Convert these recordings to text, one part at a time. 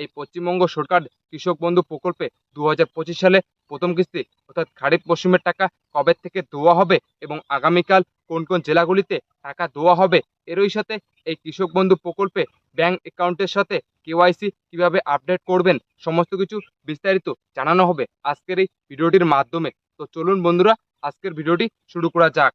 এই পশ্চিমবঙ্গ সরকার কৃষক বন্ধু প্রকল্পে দু হাজার পঁচিশ সালে প্রথম কিস্তি অর্থাৎ খারিফ মৌসুমের টাকা কবে থেকে দেওয়া হবে এবং আগামীকাল কোন কোন জেলাগুলিতে টাকা দেওয়া হবে, এরই সাথে এই কৃষক বন্ধু প্রকল্পে ব্যাংক অ্যাকাউন্টের সাথে কেওয়াইসি কীভাবে আপডেট করবেন, সমস্ত কিছু বিস্তারিত জানানো হবে আজকের এই ভিডিওটির মাধ্যমে। তো চলুন বন্ধুরা, আজকের ভিডিওটি শুরু করা যাক।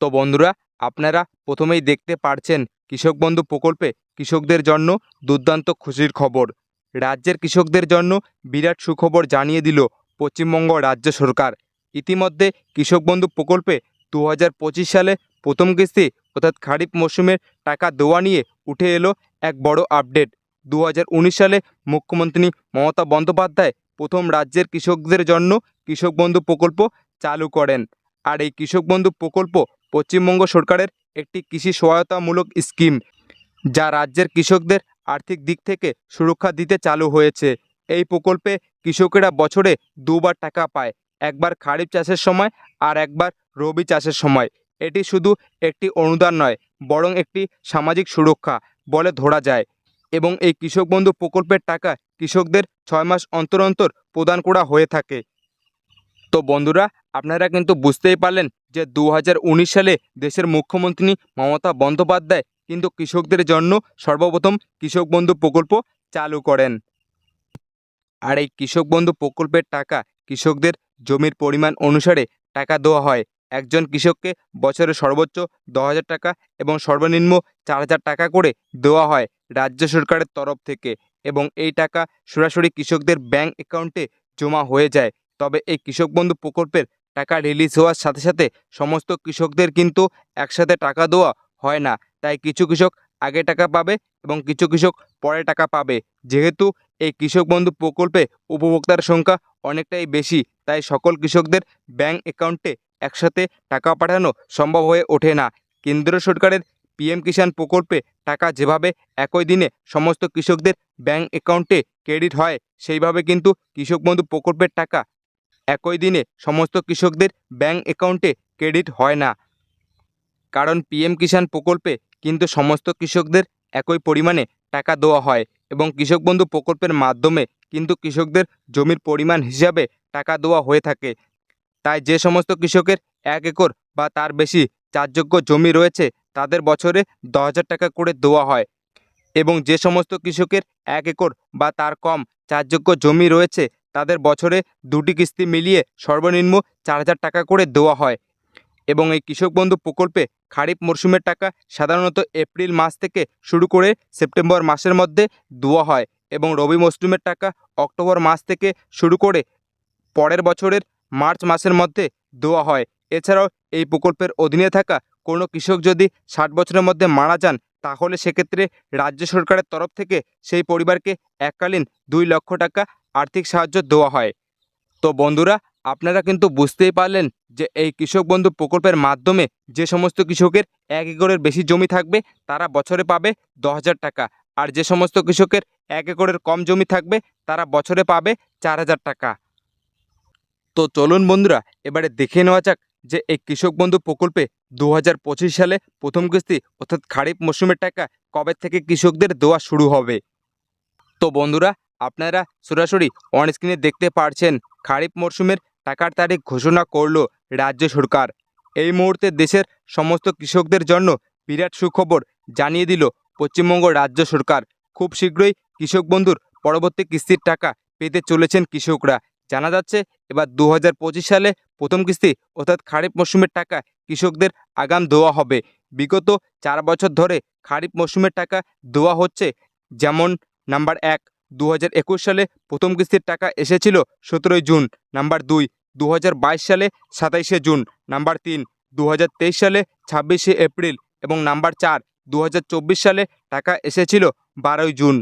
তো বন্ধুরা আপনারা প্রথমেই দেখতে পারছেন কৃষক বন্ধু প্রকল্পে কৃষকদের জন্য দুর্দান্ত খুশির খবর। রাজ্যের কৃষকদের জন্য বিরাট সুখবর জানিয়ে দিল পশ্চিমবঙ্গ রাজ্য সরকার। ইতিমধ্যে কৃষক বন্ধু প্রকল্পে দু হাজার পঁচিশ সালে প্রথম কিস্তি অর্থাৎ খারিফ মরশুমের টাকা দেওয়া নিয়ে উঠে এলো এক বড় আপডেট। দু হাজার উনিশ সালে মুখ্যমন্ত্রী মমতা বন্দ্যোপাধ্যায় প্রথম রাজ্যের কৃষকদের জন্য কৃষক বন্ধু প্রকল্প চালু করেন। আর এই কৃষক বন্ধু প্রকল্প পশ্চিমবঙ্গ সরকারের একটি কৃষি সহায়তামূলক স্কিম, যা রাজ্যের কৃষকদের আর্থিক দিক থেকে সুরক্ষা দিতে চালু হয়েছে। এই প্রকল্পে কৃষকেরা বছরে দুবার টাকা পায়, একবার খারিফ চাষের সময় আর একবার রবি চাষের সময়। এটি শুধু একটি অনুদান নয়, বরং একটি সামাজিক সুরক্ষা বলে ধরা যায়। এবং এই কৃষক বন্ধু প্রকল্পের টাকা কৃষকদের ছয় মাস অন্তর অন্তর প্রদান করা হয়ে থাকে। তো বন্ধুরা, আপনারা কিন্তু বুঝতেই পারলেন যে দু হাজার উনিশ সালে দেশের মুখ্যমন্ত্রী মমতা বন্দ্যোপাধ্যায় কিন্তু কৃষকদের জন্য সর্বপ্রথম কৃষক বন্ধু প্রকল্প চালু করেন। আর এই কৃষক বন্ধু প্রকল্পের টাকা কৃষকদের জমির পরিমাণ অনুসারে টাকা দেওয়া হয়। একজন কৃষককে বছরে সর্বোচ্চ দশ হাজার টাকা এবং সর্বনিম্ন চার হাজার টাকা করে দেওয়া হয় রাজ্য সরকারের তরফ থেকে এবং এই টাকা সরাসরি কৃষকদের ব্যাংক অ্যাকাউন্টে জমা হয়ে যায়। তবে এই কৃষক বন্ধু প্রকল্পের টাকা রিলিজ হওয়ার সাথে সাথে সমস্ত কৃষকদের কিন্তু একসাথে টাকা দেওয়া হয় না। তাই কিছু কৃষক আগে টাকা পাবে এবং কিছু কৃষক পরে টাকা পাবে। যেহেতু এই কৃষক বন্ধু প্রকল্পে উপভোক্তার সংখ্যা অনেকটাই বেশি, তাই সকল কৃষকদের ব্যাংক অ্যাকাউন্টে একসাথে টাকা পাঠানো সম্ভব হয়ে ওঠে না। কেন্দ্র সরকারের পিএম কিষাণ প্রকল্পে টাকা যেভাবে একই দিনে সমস্ত কৃষকদের ব্যাংক অ্যাকাউন্টে ক্রেডিট হয়, সেইভাবে কিন্তু কৃষক বন্ধু প্রকল্পের টাকা একই দিনে সমস্ত কৃষকদের ব্যাংক অ্যাকাউন্টে ক্রেডিট হয় না। কারণ পিএম কিষাণ প্রকল্পে কিন্তু সমস্ত কৃষকদের একই পরিমাণে টাকা দেওয়া হয় এবং কৃষক বন্ধু প্রকল্পের মাধ্যমে কিন্তু কৃষকদের জমির পরিমাণ হিসাবে টাকা দেওয়া হয়ে থাকে। তাই যে সমস্ত কৃষকের এক একর বা তার বেশি চাষযোগ্য জমি রয়েছে, তাদের বছরে দশ হাজার টাকা করে দেওয়া হয় এবং যে সমস্ত কৃষকের এক একর বা তার কম চাষযোগ্য জমি রয়েছে তাদের বছরে দুটি কিস্তি মিলিয়ে সর্বনিম্ন চার হাজার টাকা করে দেওয়া হয়। এবং এই কৃষক বন্ধু প্রকল্পে খারিফ মরশুমের টাকা সাধারণত এপ্রিল মাস থেকে শুরু করে সেপ্টেম্বর মাসের মধ্যে দেওয়া হয় এবং রবি মরশুমের টাকা অক্টোবর মাস থেকে শুরু করে পরের বছরের মার্চ মাসের মধ্যে দেওয়া হয়। এছাড়াও এই প্রকল্পের অধীনে থাকা কোনো কৃষক যদি ষাট বছরের মধ্যে মারা যান, তাহলে সেক্ষেত্রে রাজ্য সরকারের তরফ থেকে সেই পরিবারকে এককালীন দুই লক্ষ টাকা আর্থিক সাহায্য দেওয়া হয়। তো বন্ধুরা, আপনারা কিন্তু বুঝতেই পারলেন যে এই কৃষক বন্ধু প্রকল্পের মাধ্যমে যে সমস্ত কৃষকের এক একরের বেশি জমি থাকবে, তারা বছরে পাবে দশ হাজার টাকা। আর যে সমস্ত কৃষকের এক একরের কম জমি থাকবে, তারা বছরে পাবে চার হাজার টাকা। তো চলুন বন্ধুরা, এবারে দেখে নেওয়া যাক যে এই কৃষক বন্ধু প্রকল্পে দু হাজার পঁচিশ সালে প্রথম কিস্তি অর্থাৎ খারিফ মরশুমের টাকা কবে থেকে কৃষকদের দেওয়া শুরু হবে। তো বন্ধুরা আপনারা সরাসরি অন স্ক্রিনে দেখতে পারছেন খারিফ মরশুমের টাকার তারিখ ঘোষণা করল রাজ্য সরকার। এই মুহূর্তে দেশের সমস্ত কৃষকদের জন্য বিরাট সুখবর জানিয়ে দিল পশ্চিমবঙ্গ রাজ্য সরকার। খুব শীঘ্রই কৃষক বন্ধুর পরবর্তী কিস্তির টাকা পেতে চলেছেন কৃষকরা। জানা যাচ্ছে এবার দু হাজার পঁচিশ সালে প্রথম কিস্তি অর্থাৎ খারিফ মরশুমের টাকা কৃষকদের আগাম দেওয়া হবে। বিগত চার বছর ধরে খারিফ মরশুমের টাকা দেওয়া হচ্ছে যেমন নাম্বার এক। দু হাজার একুশ সালে প্রথম কিস্তির টাকা এসেছিল সতেরোই জুন, নাম্বার দুই। দু সালে সাতাইশে জুন, নাম্বার তিন। দু সালে ছাব্বিশে এপ্রিল এবং নাম্বার চার। দু সালে টাকা এসেছিল বারোই জুন।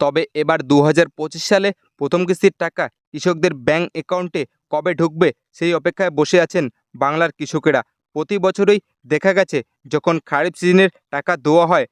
তবে এবার দু হাজার পঁচিশ সালে প্রথম কিস্তির টাকা কৃষকদের ব্যাংক অ্যাকাউন্টে কবে ঢুকবে সেই অপেক্ষায় বসে আছেন বাংলার কৃষকেরা। প্রতি বছরই দেখা গেছে যখন খারিফ সিজনের টাকা দেওয়া হয়,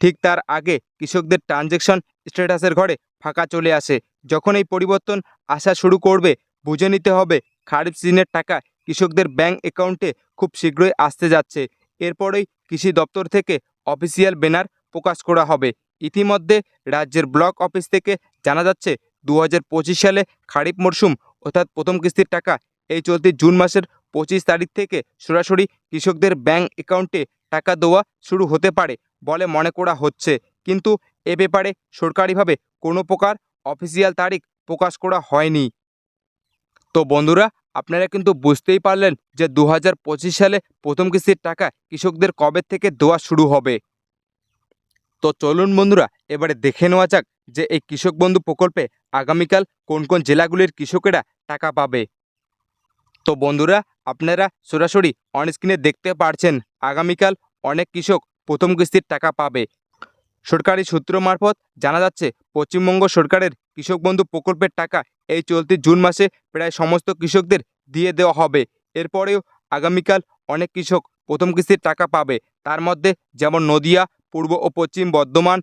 ঠিক তার আগে কৃষকদের ট্রানজ্যাকশন স্ট্যাটাসের ঘরে ফাঁকা চলে আসে। যখন এই পরিবর্তন আসা শুরু করবে, বুঝে নিতে হবে খারিফ সিজনের টাকা কৃষকদের ব্যাংক অ্যাকাউন্টে খুব শীঘ্রই আসতে যাচ্ছে। এরপরেই কৃষি দপ্তর থেকে অফিসিয়াল ব্যানার প্রকাশ করা হবে। ইতিমধ্যে রাজ্যের ব্লক অফিস থেকে জানা যাচ্ছে দু হাজার পঁচিশ সালে খারিফ মরশুম অর্থাৎ প্রথম কিস্তির টাকা, এই চলতি জুন মাসের পঁচিশ তারিখ থেকে সরাসরি কৃষকদের ব্যাংক অ্যাকাউন্টে টাকা দেওয়া শুরু হতে পারে বলে মনে করা হচ্ছে। কিন্তু এ ব্যাপারে সরকারিভাবে কোনো প্রকার অফিসিয়াল তারিখ প্রকাশ করা হয়নি। তো বন্ধুরা, আপনারা কিন্তু বুঝতেই পারলেন যে দু হাজার পঁচিশ সালে প্রথম কিস্তির টাকা কৃষকদের কবে থেকে দেওয়া শুরু হবে। তো চলুন বন্ধুরা, এবারে দেখে নেওয়া যাক যে এই কৃষক বন্ধু প্রকল্পে আগামীকাল কোন কোন জেলাগুলির কৃষকেরা টাকা পাবে। তো বন্ধুরা, আপনারা সরাসরি অনস্ক্রিনে দেখতে পারছেন, আগামীকাল অনেক কৃষক প্রথম কিস্তির টাকা পাবে। সরকারি সূত্র মারফত জানা যাচ্ছে, পশ্চিমবঙ্গ সরকারের কৃষক বন্ধু প্রকল্পের টাকা এই চলতি জুন মাসে প্রায় সমস্ত কৃষকদের দিয়ে দেওয়া হবে। এরপরেও আগামীকাল অনেক কৃষক প্রথম কিস্তির টাকা পাবে। তার মধ্যে যেমন নদিয়া, পূর্ব ও পশ্চিম বর্ধমান,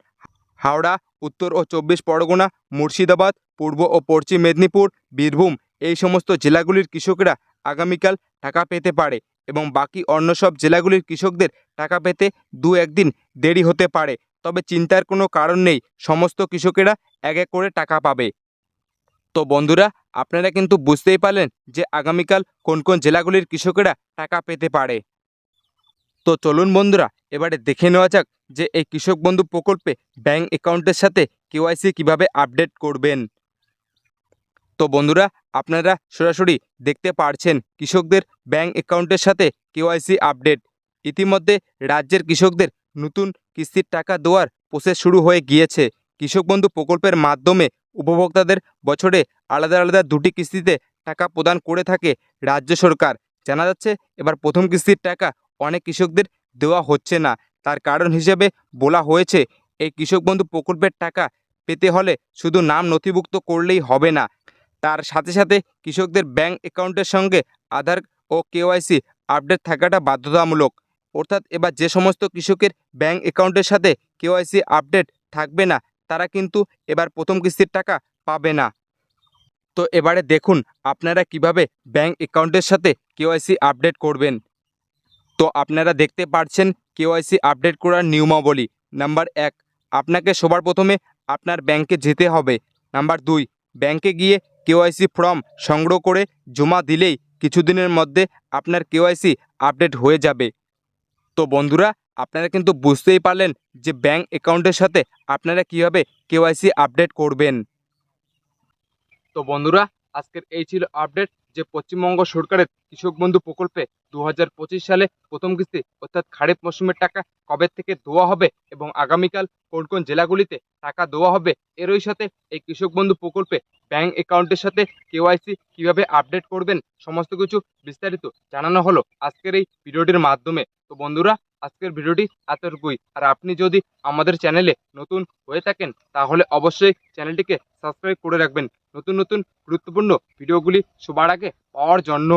হাওড়া, উত্তর ও চব্বিশ পরগনা, মুর্শিদাবাদ, পূর্ব ও পশ্চিম মেদিনীপুর, বীরভূম এই সমস্ত জেলাগুলির কৃষকরা আগামীকাল টাকা পেতে পারে এবং বাকি অন্য সব জেলাগুলির কৃষকদের টাকা পেতে দু একদিন দেরি হতে পারে। তবে চিন্তার কোনো কারণ নেই। সমস্ত কৃষকেরা এক এক করে টাকা পাবে। তো বন্ধুরা, আপনারা কিন্তু বুঝতেই পারলেন যে আগামীকাল কোন কোন জেলাগুলির কৃষকেরা টাকা পেতে পারে। তো চলুন বন্ধুরা, এবারে দেখে নেওয়া যাক যে এই কৃষক বন্ধু প্রকল্পে ব্যাংক অ্যাকাউন্টের সাথে কেওয়াইসি কীভাবে আপডেট করবেন। তো বন্ধুরা, আপনারা সরাসরি দেখতে পারছেন কৃষকদের ব্যাংক অ্যাকাউন্টের সাথে কেওয়াইসি আপডেট। ইতিমধ্যে রাজ্যের কৃষকদের নতুন কিস্তির টাকা দেওয়ার প্রসেস শুরু হয়ে গিয়েছে। কৃষক বন্ধু প্রকল্পের মাধ্যমে উপভোক্তাদের বছরে আলাদা আলাদা দুটি কিস্তিতে টাকা প্রদান করে থাকে রাজ্য সরকার। জানা যাচ্ছে, এবার প্রথম কিস্তির টাকা অনেক কৃষকদের দেওয়া হচ্ছে না। তার কারণ হিসেবে বলা হয়েছে, এই কৃষক বন্ধু প্রকল্পের টাকা পেতে হলে শুধু নাম নথিভুক্ত করলেই হবে না। তার সাথে সাথে কৃষকদের ব্যাংক অ্যাকাউন্টের সঙ্গে আধার ও কেওয়াইসি আপডেট থাকাটা বাধ্যতামূলক। অর্থাৎ এবার যে সমস্ত কৃষকের ব্যাংক অ্যাকাউন্টের সাথে কেওয়াইসি আপডেট থাকবে না, তারা কিন্তু এবার প্রথম কিস্তির টাকা পাবে না। তো এবারে দেখুন, আপনারা কীভাবে ব্যাংক অ্যাকাউন্টের সাথে কেওয়াইসি আপডেট করবেন। তো আপনারা দেখতে পাচ্ছেন কেওয়াইসি আপডেট করার নিয়মাবলী। নাম্বার এক, আপনাকে সবার প্রথমে আপনার ব্যাংকে যেতে হবে। নাম্বার দুই ব্যাংকে গিয়ে কেওয়াইসি ফর্ম সংগ্রহ করে জমা দিলেই কিছুদিনের মধ্যে আপনার কেওয়াইসি আপডেট হয়ে যাবে। তো বন্ধুরা, আপনারা কিন্তু বুঝতেই পারলেন যে ব্যাঙ্ক অ্যাকাউন্টের সাথে আপনারা কীভাবে কেওয়াইসি আপডেট করবেন। তো বন্ধুরা, আজকের এই ছিল আপডেট যে পশ্চিমবঙ্গ সরকারের কৃষক বন্ধু প্রকল্পে দু হাজার পঁচিশ সালে প্রথম কিস্তি, অর্থাৎ খারিফ মৌসুমের টাকা কবে থেকে দেওয়া হবে এবং আগামীকাল কোন কোন জেলাগুলিতে টাকা দেওয়া হবে এরই সাথে এই কৃষক বন্ধু প্রকল্পে ব্যাংক অ্যাকাউন্টের সাথে কেওয়াইসি কীভাবে আপডেট করবেন, সমস্ত কিছু বিস্তারিত জানানো হলো আজকের এই ভিডিওটির মাধ্যমে। তো বন্ধুরা, আজকের ভিডিওটি এতটুকুই। আর আপনি যদি আমাদের চ্যানেলে নতুন হয়ে থাকেন, তাহলে অবশ্যই চ্যানেলটিকে সাবস্ক্রাইব করে রাখবেন। নতুন নতুন গুরুত্বপূর্ণ ভিডিওগুলি সবার আগে পাওয়ার জন্য।